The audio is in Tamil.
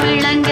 விளங்க